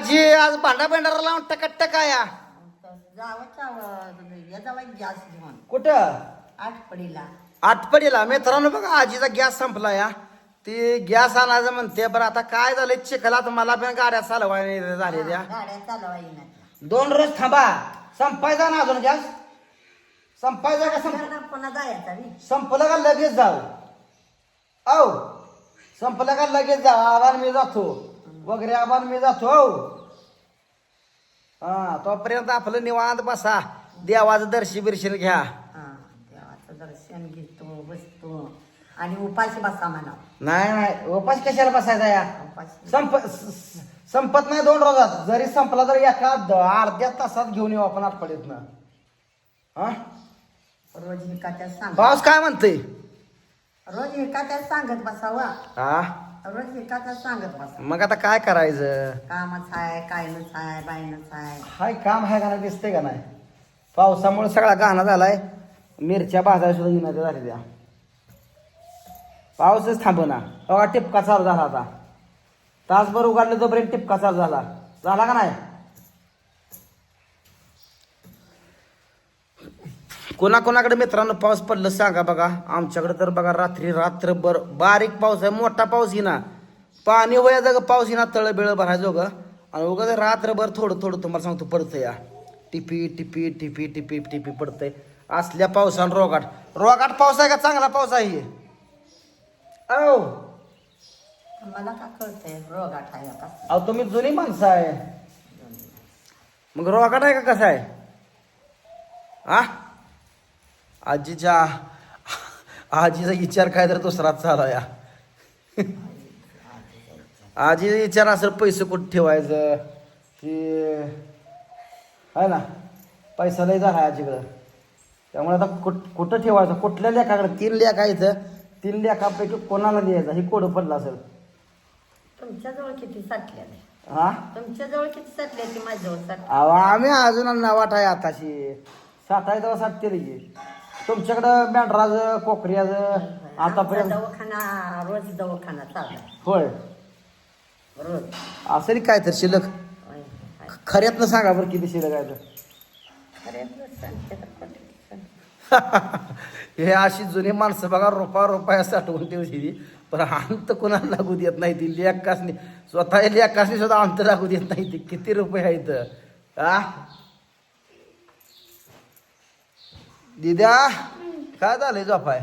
आजी आज भांडा भांडारा लावून टका टका या जावं गॅस घेऊन कुठं? आठपडीला. आठपडीला मित्रांनो बघा आजीचा गॅस संपला या ती गॅस आणायचं म्हणते बरं आता काय झालंय? चिखलात मला पण गाड्या चालवायला झाले त्या गाड्या चालवा येणार. दोन रोज थांबा. संपायचा ना अजून गॅस? संपायचा का संप घरला पुन्हा जायचा बी. संपलं का लगेच जाऊ? औ संपलं का लगेच जाऊ? आबान मी जातो. वगैरे आबान मी जातो. हा तोपर्यंत आपलं निवांत बसा. देवाचं दर्शी बिर्शन घ्या. हा देवाचं दर्शन घेतो बसतो. आणि उपाशी बसा म्हणा. नाही नाही उपास कशाला बसायचा या? उपाशी. संप स- संपत नाही दोन रोजात. जरी संपला तरी एका द- अर्ध्या तासात घेऊन येऊ आपण आठवड्यात हा? रोज एखाद्या सांग पाऊस काय म्हणतोय? रोज एखाद्या सांगत बसावा. हा? रोज सांगत बसा. मग आता काय करायचं? कामच आहे कायनच आहे बायनच आहे हाय काम आहे का नाही दिसतंय का नाही? पावसामुळे सगळा गाणं झालाय. मिरच्या भाजायला सुद्धा येणार झाले त्या. पाऊसच थांबना बघा टिपका चालू झाला आता. तासभर उघडलं तोपर्यंत टिपका चालू झाला. झाला का नाही? कोणाकोणाकडे मित्रांनो पाऊस पडलं सांगा बघा. आमच्याकडे तर बघा रात्री रात्रभर बारीक पाऊस आहे मोठा पाऊस येईना. पाणी वया जागा पाऊस येईना तळ बिळ भरायचं ग आणि उगाच रात्रभर थोडं थोडं तुम्हाला सांगतो पडतं या. टिपी टिपी टिपी टिपी टिपी पडतंय. असल्या पावसानं रोगाट. रोगाट पाऊस आहे का? चांगला पाऊस आहे. मला का कळतंय रोगाट आहे का? अहो तुम्ही जुनी माणसं आहे. मग रोगाट आहे का? कसं आहे? हा आजीच्या आजीचा विचार काय तर दुसराच चालू या. आजीचा विचार असेल पैसे कुठं ठेवायचं? की आहे ना पैसा लय झाला आजीकडं. त्यामुळे आता कुठ कुठं ठेवायचं? कुठल्या लेखाकडे? तीन लेख आहे इथं. तीन लेखापैकी कोणाला द्यायचं हे कोडं पडलं असेल. तुमच्या जवळ किती साठले नाही हा? तुमच्या जवळ किती साठले ती माझ्या जवळ साठ अहो आम्ही अजून नवाट आहे आताशी. साठाय तेव्हा साठते तुमच्याकडं मेंढराज कोकऱ्याज आतापर्यंत दवाखाना रोज दवाखाना चालला होय. रोज. असेल काय तर शिल्लक. होय, होय. खऱ्यातनं सांगा बरं किती शिल्लक आहे तर. खऱ्यातलंच सांगते तर खोटं सांगते. हे अशी जुनी माणसं बघा रोपा रोपा साठवून ठेवली पण अंत कोणाला लागू देत नाही ती. लेखासनी स्वतः लेखासनी सुद्धा अंत लागू देत नाही ती. किती रुपये आहेत? आ? दिद्या काय झालंय झोपाय?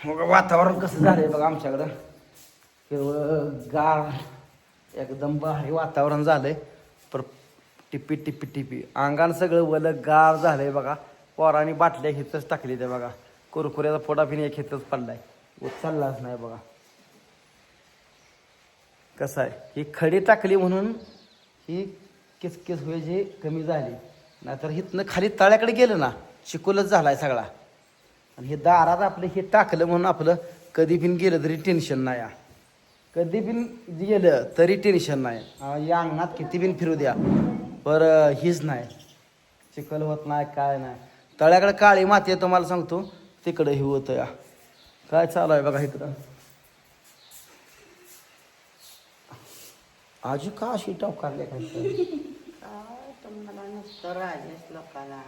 मग वातावरण कसं झालंय बघा आमच्याकडं. केवळ गार एकदम भारी वातावरण झालंय. पर टिपी टिपी टिपी. अंगान सगळं वलं गार झालंय बघा. पोराने बाटल्या घेतच टाकली ते बघा. कुरकुऱ्याचा फोडा पिणे एक घेतच पडलाय. उचललाच नाही बघा. कसं आहे? ही खडी टाकली म्हणून ही किसकिस जे कमी झाली. नाहीतर हिथनं खाली तळ्याकडे गेलं ना चिकोलच झालाय सगळा. आणि हे दारात आपलं हे टाकलं म्हणून आपलं कधी बिन गेलं तरी टेन्शन नाही कधी बिन गेलं तरी टेन्शन नाही. या अंगणात किती बिन फिरू द्या. पर हीच नाही. चिखल होत नाही काय नाही. तळ्याकडे काळी माती आहे तुम्हाला सांगतो. तिकडं हे होतं या. काय चालू आहे बघा इकडं. आजी का अशी टाव काढले काय काय तुम्हाला नुसतं राजेश लोकाला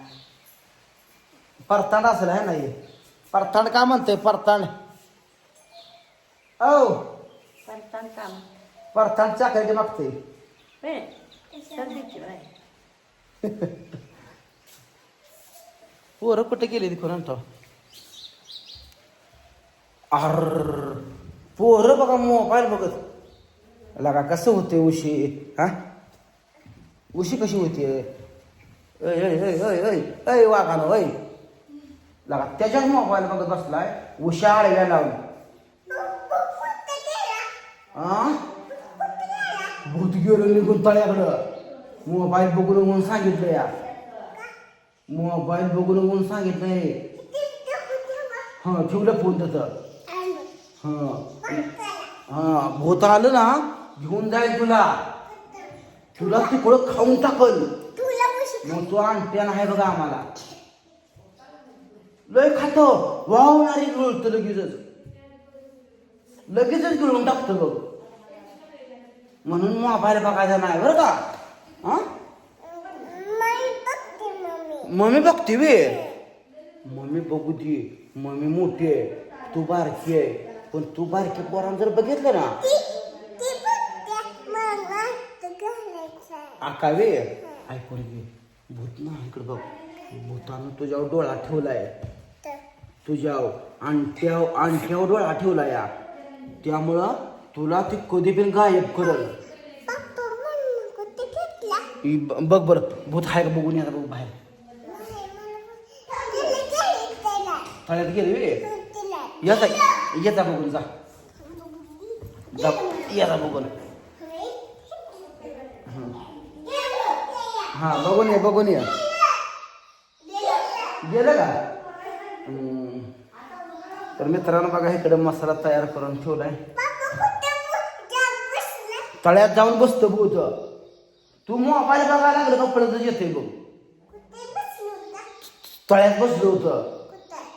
परतांड असेल आहे नाही परतांड का म्हणतोय? परतांड. औ. करतान काम परतांड चाकरी मागते वे सर्दीची पोरं कुठे गेली ती कोणा अर पोरं बघा मोबाईल बघत. लगा कसं होते उशी हा? उशी कशी होती? अय ऐ ऐ अय ऐ वाघानं अय लगा त्याच्याच मोबाईल बघत बसलाय उशा आडव्या लावून. भूत गेलो निघून तळ्याकडं. मोबाईल बघून म्हणून सांगितलं या. मोबाईल बघून म्हणून सांगितलं रे. हा ठेवलं फोन त्याचं. हा. हा भूत आलं ना घेऊन जाईल तुला. तुला तिकडं खाऊन टाकल. मग तू आणट्यान आहे बघा आम्हाला. लय खातो. वावणारी गळत लगेच लगेचच. गिळून टाकतो बघ. म्हणून मोबाईल बघायचा नाही बरं का? हा? मम्मी बघते वे मम्मी बघू दे मम्मी मोठी आहे. तू बारकी आहे. पण तू बारकी पोरांना जर बघितलं ना आकावे? ऐकून घे भूत ना इकडे बघ. भूतानं तुझ्यावर डोळा ठेवलाय. तुझ्यावर अंगठ्याव अंगठ्यावर डोळा ठेवला या त्यामुळं तुला ती कधी पण गायब करल. इ- ब- बघ बरं भूत आहे का बघून येणार बघ बाहेर. तळ्यात गेले वे? येता येता बघून जा. जा येता बघून. हा बघून ये बघून ये. गेलं का? तर मित्रांनो बघा इकडे मसाला तयार करून ठेवलाय. तळ्यात जाऊन बसतो भूत तू मोबाईल बघायला लागलं कपड्याचं येते बघ. तळ्यात बसलो होतं.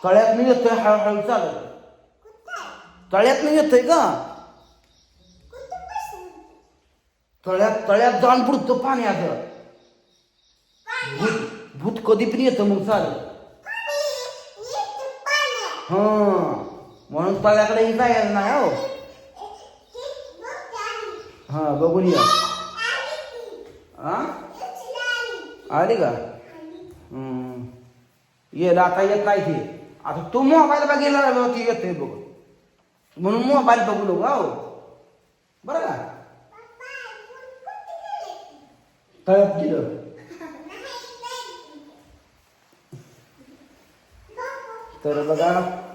तळ्यात मी येतोय हळूहळू चालत. तळ्यात मी येतोय का? तळ्यात तळ्यात जाऊन पुढतं पाणी आता भूत भूत कधी पण येतं मग चालत हा म्हणून तळ्याकडे जायचं नाही हो हा बघून या हा आली का हम्म. येईल आता येत नाही ते आता तू मोबाईल बघायला ती येते बघ म्हणून मोबाईल बघू नको हो बरं का गेलं तर बघा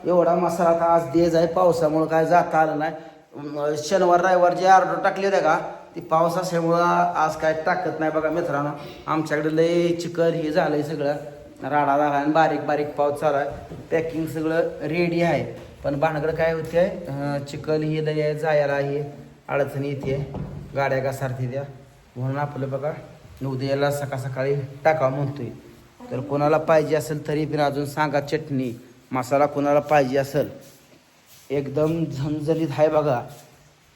एवढा मसाला आता आज देज आहे पावसामुळं काय जाता आलं नाही. शनिवार रविवार जे ऑर्डर टाकली होते का ती पाऊस असल्यामुळं आज काय टाकत नाही बघा मित्रांनो. आमच्याकडे लय चिकन हे झालंय सगळं. राडा झाला आणि बारीक बारीक पाऊस चालू आहे. पॅकिंग सगळं रेडी आहे. पण भानगड काय होते चिकन हे लय आहे, जायला हे अडचणी येते. गाड्या का सारथी द्या म्हणून आपलं बघा उद्याला सकाळ सकाळी टाकावं म्हणतोय. तर कोणाला पाहिजे असेल तरी पण अजून सांगा चटणी. मसाला कुणाला पाहिजे असेल एकदम झणझणीत आहे बघा.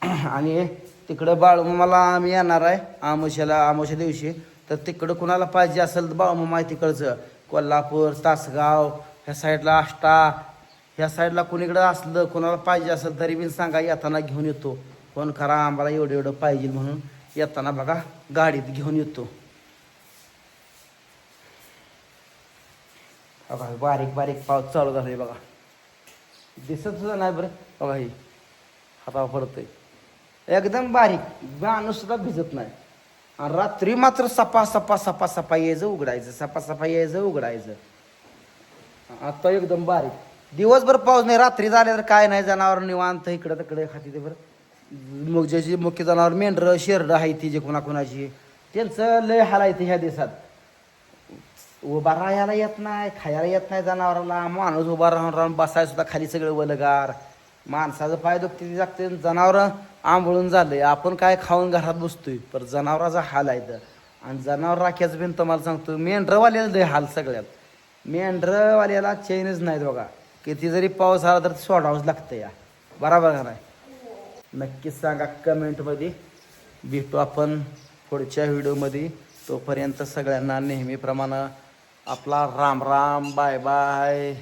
आणि तिकडं बाळूमामाला आम्ही येणार आहे आमोशाला आमोशा दिवशी. तर तिकडं कुणाला पाहिजे असेल तर बाळूमामा आहे तिकडचं. कोल्हापूर तासगाव ह्या साईडला आष्टा ह्या साईडला कुणीकडं असलं कोणाला पाहिजे असेल तरी बी सांगा येताना घेऊन येतो. फोन करा आम्हाला एवढं एवढं पाहिजे म्हणून येताना बघा गाडीत घेऊन येतो. बघा बारीक बारीक पाऊस चालू झालाय बघा. दिसत सुद्धा नाही बरं. बघा ही हातावर पडतंय. एकदम बारीक. माणूस सुद्धा भिजत नाही. आणि रात्री मात्र सपा सपा सपा सपा यायचं उघडायचं. सपा सपा यायचं उघडायचं. आता एकदम बारीक. दिवसभर पाऊस नाही. रात्री झाले तर काय नाही जनावर निवांत इकडं तिकडे खाती ते बरं. मग ज्याची मुख्य जनावर मेंढरं शेरडं आहे ती जे कोणाकोणाची. त्यांचं लय हालायचं ह्या दिवसात. उभा राहायला येत नाही खायला येत नाही जनावराला. माणूस उभा राहून राहून बसायला सुद्धा खाली सगळं वलगार. माणसाचं पाय दुखते ती जागते जनावर आंबळून झालंय. आपण काय खाऊन घरात बसतोय? पर जनावराचा हाल आहे तर आणि जनावर राख्याचं पण तुम्हाला सांगतो मेंढरवाल्याला दे हाल सगळ्यात. मेंढरवाल्याला चेनच नाहीत बघा. किती जरी पाऊस आला तर सोडावंच लागतं या. बराबर का नाही? नक्कीच सांगा कमेंटमध्ये. भेटू आपण पुढच्या व्हिडिओमध्ये. तोपर्यंत सगळ्यांना नेहमीप्रमाणे आपला राम राम बाय बाय.